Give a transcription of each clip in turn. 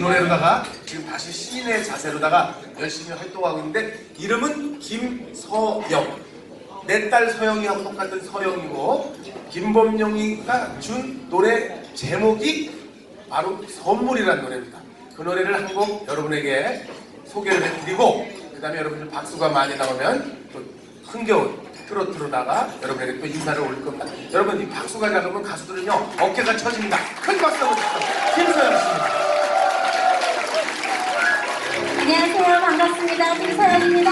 노래로다가 지금 다시 시인의 자세로다가 열심히 활동하고 있는데 이름은 김서영. 내 딸 서영이하고 똑같은 서영이고 김범용이가 준 노래 제목이 바로 선물이라는 노래입니다. 그 노래를 한 곡 여러분에게 소개를 해드리고 그 다음에 여러분들 박수가 많이 나오면 또 흥겨운 트로트로다가 여러분에게 또 인사를 올릴 겁니다. 여러분 이 박수가 작으면 가수들은요 어깨가 처집니다. 큰 박수 한번 주세요. 김서영 씨입니다. 안녕하세요. 반갑습니다. 김서연입니다.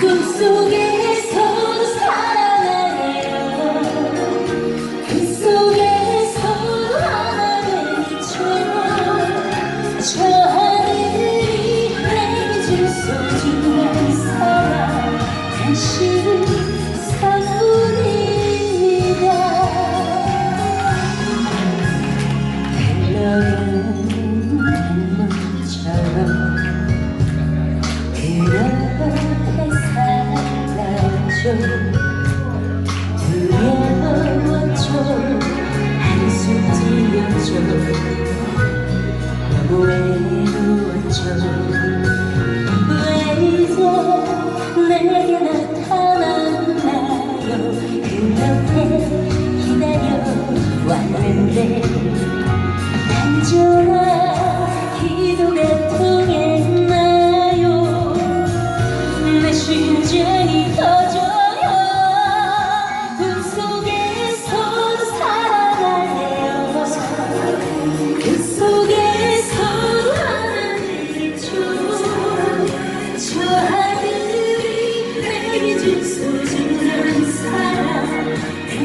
꿈속에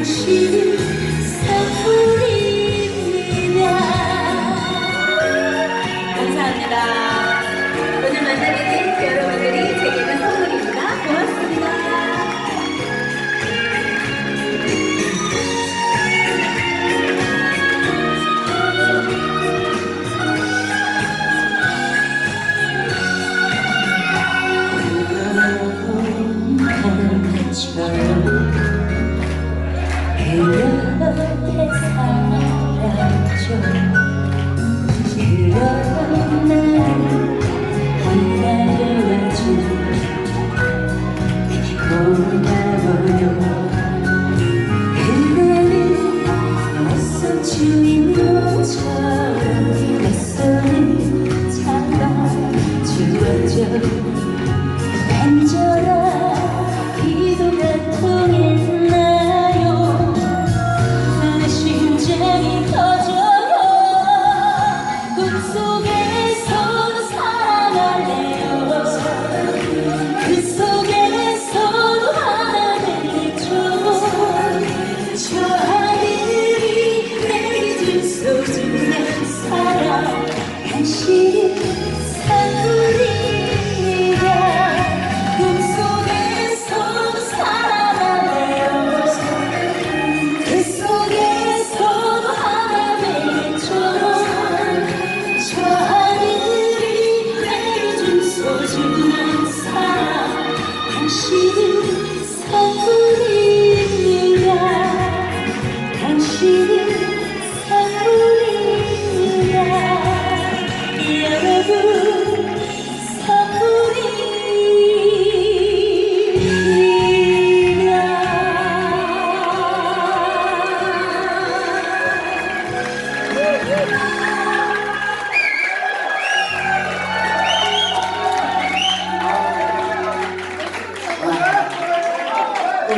心。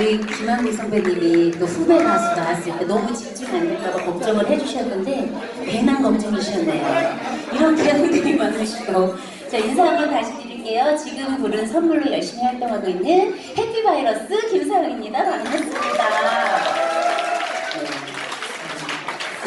우리 김한국 선배님이 또 후배 가수 나왔을 때 너무 집중 안 될까봐 걱정을 해주셨는데 괜한 걱정이셨네요. 이렇게 분들이 많으시고 자 인사 한번 다시 드릴게요. 지금 부른 선물로 열심히 활동하고 있는 해피바이러스 김사영입니다. 반갑습니다.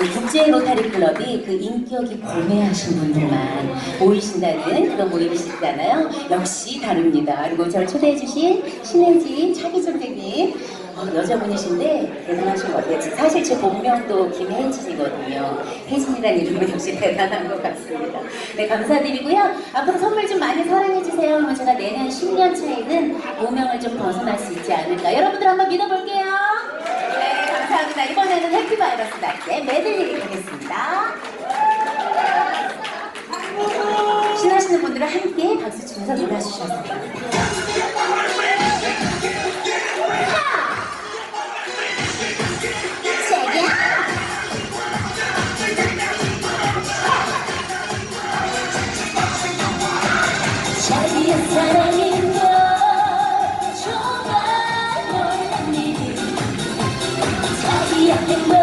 그 국제 로타리 클럽이 그 인격이 고매하신 분들만 모이신다는 그런 모임이시잖아요. 역시 다릅니다. 그리고 저를 초대해주신 신혜진 차기 선생님 어, 여자분이신데 대단하신 것 같아요. 사실 제 본명도 김혜진이거든요. 혜진이라는 이름은 역시 대단한 것 같습니다. 네, 감사드리고요. 앞으로 선물 좀 많이 사랑해주세요. 그러면 제가 내년 10년 차에는 무명을 좀 벗어날 수 있지 않을까. 여러분들 한번 믿어볼게요. 바이러스다. 이번에는 해피 바이러스 날때 메들리를 가겠습니다. 신나시는 분들은 함께 박수 치면서 노래해 주시면 됩니다. Yeah.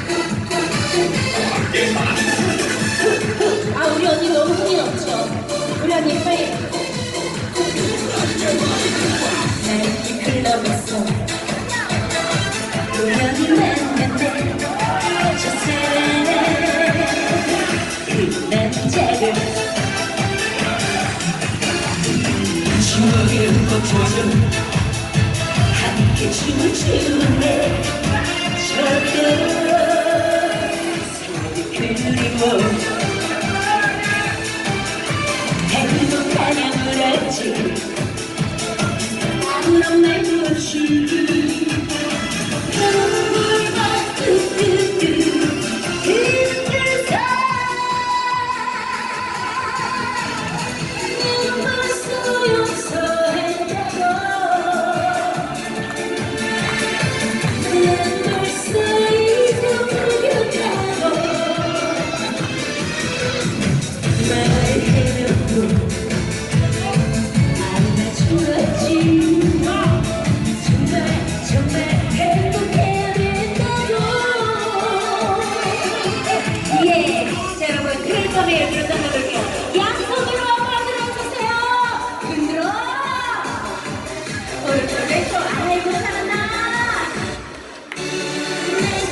있어. 우연히 만났네 첫사랑의 그 남자를 추억에 흩어져 함께 춤을 추네 저도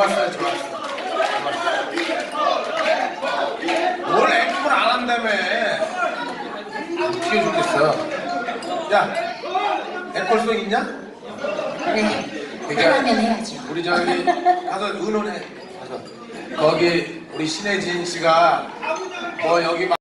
좋았어요, 좋았어요. 뭘 액션 안 한다며. 어떻게 좋겠어. 야, 애콜 송 있냐? 네. 그러니까 그러면 해야죠. 우리 저기 가서 의논해. 가서. 거기 우리 신혜진 씨가 뭐 여기 막